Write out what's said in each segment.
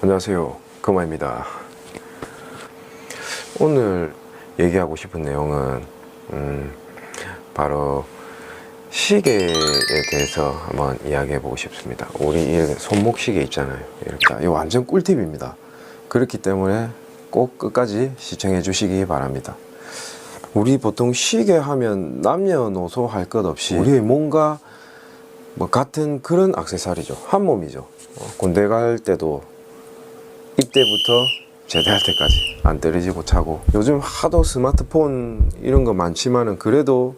안녕하세요. 금화입니다. 오늘 얘기하고 싶은 내용은 음, 바로 시계에 대해서 한번 이야기해 보고 싶습니다. 우리 이 손목 시계 있잖아요. 이렇게 이 완전 꿀팁입니다. 그렇기 때문에 꼭 끝까지 시청해 주시기 바랍니다. 우리 보통 시계 하면 남녀노소 할 것 없이 우리의 뭔가 뭐 같은 그런 악세사리죠. 한 몸이죠. 어, 군대 갈 때도 이 때부터 제대할 때까지 안 떨어지고 차고 요즘 하도 스마트폰 이런 거 많지만은 그래도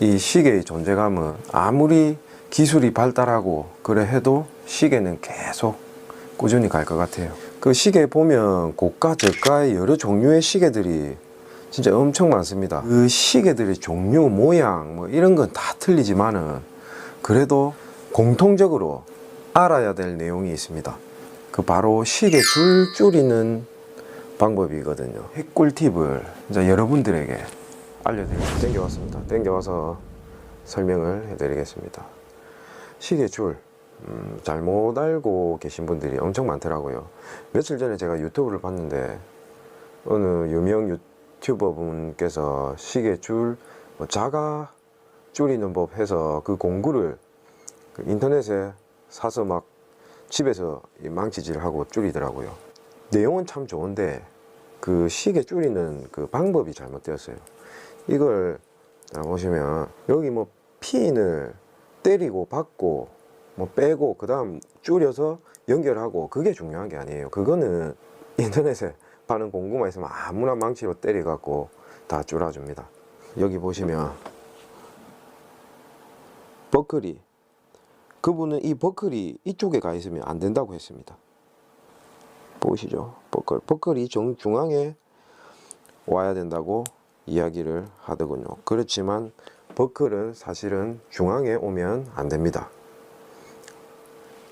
이 시계의 존재감은 아무리 기술이 발달하고 그래 해도 시계는 계속 꾸준히 갈 것 같아요. 그 시계 보면 고가 저가의 여러 종류의 시계들이 진짜 엄청 많습니다. 그 시계들의 종류, 모양 뭐 이런 건 다 틀리지만은 그래도 공통적으로 알아야 될 내용이 있습니다. 그 바로 시계 줄 줄이는 방법이거든요. 핵꿀팁을 이제 여러분들에게 알려드리고 땡겨왔습니다. 땡겨와서 설명을 해드리겠습니다. 시계 줄 음, 잘못 알고 계신 분들이 엄청 많더라고요. 며칠 전에 제가 유튜브를 봤는데 어느 유명 유튜버 분께서 시계 줄 뭐 자가 줄이는 법 해서 그 공구를 그 인터넷에 사서 막 집에서 이 망치질 하고 줄이더라고요. 내용은 참 좋은데 그 시계 줄이는 그 방법이 잘못되었어요. 이걸 자, 보시면 여기 뭐 핀을 때리고 받고 뭐 빼고 그 다음 줄여서 연결하고 그게 중요한 게 아니에요. 그거는 인터넷에 파는 공구만 있으면 아무나 망치로 때려 갖고 다 줄여줍니다. 여기 보시면 버클이 그분은 이 버클이 이쪽에 가 있으면 안 된다고 했습니다. 보이시죠? 버클. 버클이 정, 중앙에 와야 된다고 이야기를 하더군요. 그렇지만 버클은 사실은 중앙에 오면 안 됩니다.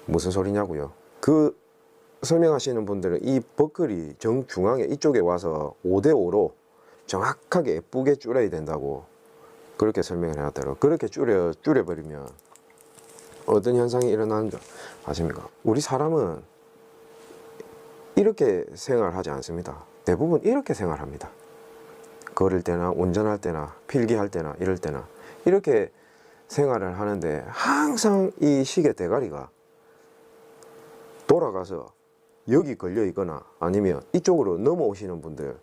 무슨 소리냐고요? 그 설명하시는 분들은 이 버클이 정 중앙에 이쪽에 와서 5대5로 정확하게 예쁘게 줄여야 된다고 그렇게 설명을 해놨더라고요. 그렇게 줄여, 줄여버리면 어떤 현상이 일어나는 줄 아십니까? 우리 사람은 이렇게 생활하지 않습니다. 대부분 이렇게 생활합니다. 걸을 때나 운전할 때나 필기할 때나 이럴 때나 이렇게 생활을 하는데 항상 이 시계 대가리가 돌아가서 여기 걸려 있거나 아니면 이쪽으로 넘어오시는 분들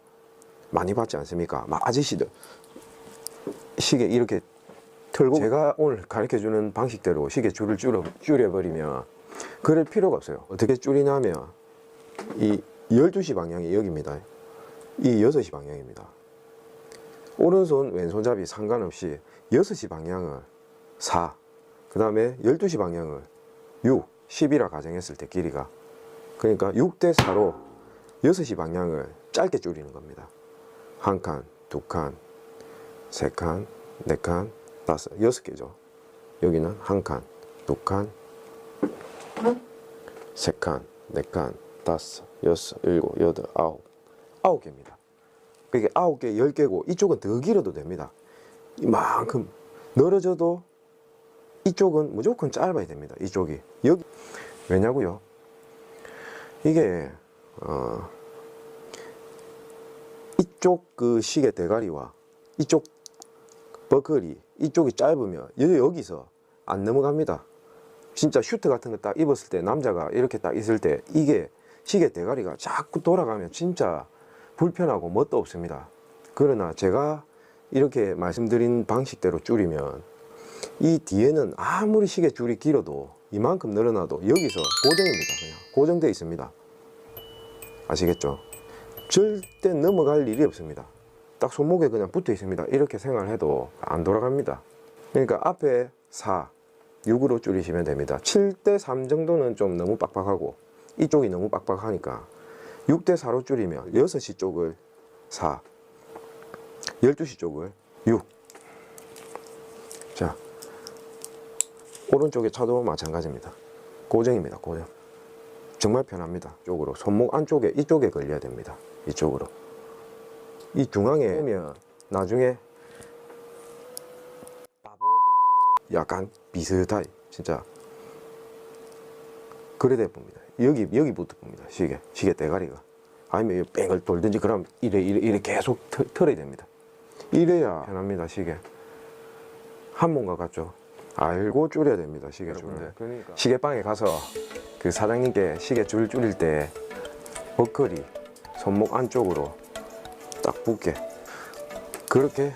많이 봤지 않습니까? 막 아저씨들 시계 이렇게 틀고 제가 오늘 가르쳐 주는 방식대로 시계 줄을 줄여, 줄여버리면 그럴 필요가 없어요. 어떻게 줄이냐면 이 12시 방향이 여기입니다. 이 6시 방향입니다. 오른손 왼손잡이 상관없이 6시 방향을 4, 그 다음에 12시 방향을 6, 10이라 가정했을 때 길이가 그러니까 6대 4로 6시 방향을 짧게 줄이는 겁니다. 한 칸, 두 칸, 세 칸, 네 칸, 다섯, 여섯 개죠. 여기는 한 칸, 두 칸, 세 칸, 네 칸, 다섯, 여섯, 일곱, 여덟, 아홉, 아홉 개입니다. 그게 아홉 개, 열 개고 이쪽은 더 길어도 됩니다. 이만큼 늘어져도 이쪽은 무조건 짧아야 됩니다. 이쪽이 여기 왜냐고요? 이게 어, 이쪽 그 시계 대가리와 이쪽 버클이 이쪽이 짧으면 여- 여기서 안 넘어갑니다. 진짜 슈트 같은 거 딱 입었을 때 남자가 이렇게 딱 있을 때 이게 시계 대가리가 자꾸 돌아가면 진짜 불편하고 멋도 없습니다. 그러나 제가 이렇게 말씀드린 방식대로 줄이면 이 뒤에는 아무리 시계 줄이 길어도 이만큼 늘어나도 여기서 고정입니다. 그냥 고정되어 있습니다. 아시겠죠? 절대 넘어갈 일이 없습니다. 딱 손목에 그냥 붙어 있습니다. 이렇게 생활해도 안 돌아갑니다. 그러니까 앞에 4, 6으로 줄이시면 됩니다. 7대 3 정도는 좀 너무 빡빡하고 이쪽이 너무 빡빡하니까 6대 4로 줄이면 6시 쪽을 4, 12시 쪽을 6. 자, 오른쪽에 차도 마찬가지입니다. 고정입니다. 고정. 정말 편합니다. 쪽으로 손목 안쪽에 이쪽에 걸려야 됩니다. 이쪽으로. 이 중앙에 오면 나중에 약간 비슷하게 진짜 그래 돼 봅니다. 여기 여기부터 봅니다. 시계 시계 대가리가 아니면 이 뺑을 돌든지 그럼 이래 이래 이래 계속 터, 털어야 됩니다. 이래야 편합니다 시계. 한 몸과 같죠. 알고 줄여야 됩니다 시계 줄을. 그러니까. 시계방에 가서 그 사장님께 시계 줄 줄일 때 버클이 손목 안쪽으로 딱 붙게 그렇게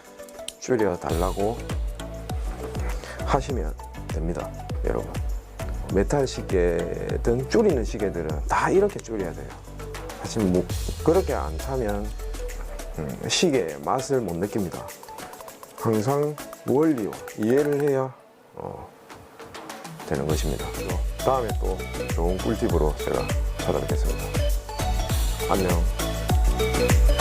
줄여 달라고 하시면 됩니다 여러분 메탈 시계든 줄이는 시계들은 다 이렇게 줄여야 돼요 하지만 뭐 그렇게 안 차면 음, 시계의 맛을 못 느낍니다 항상 원리와 이해를 해야 어, 되는 것입니다. 다음에 또 좋은 꿀팁으로 제가 찾아뵙겠습니다. 안녕.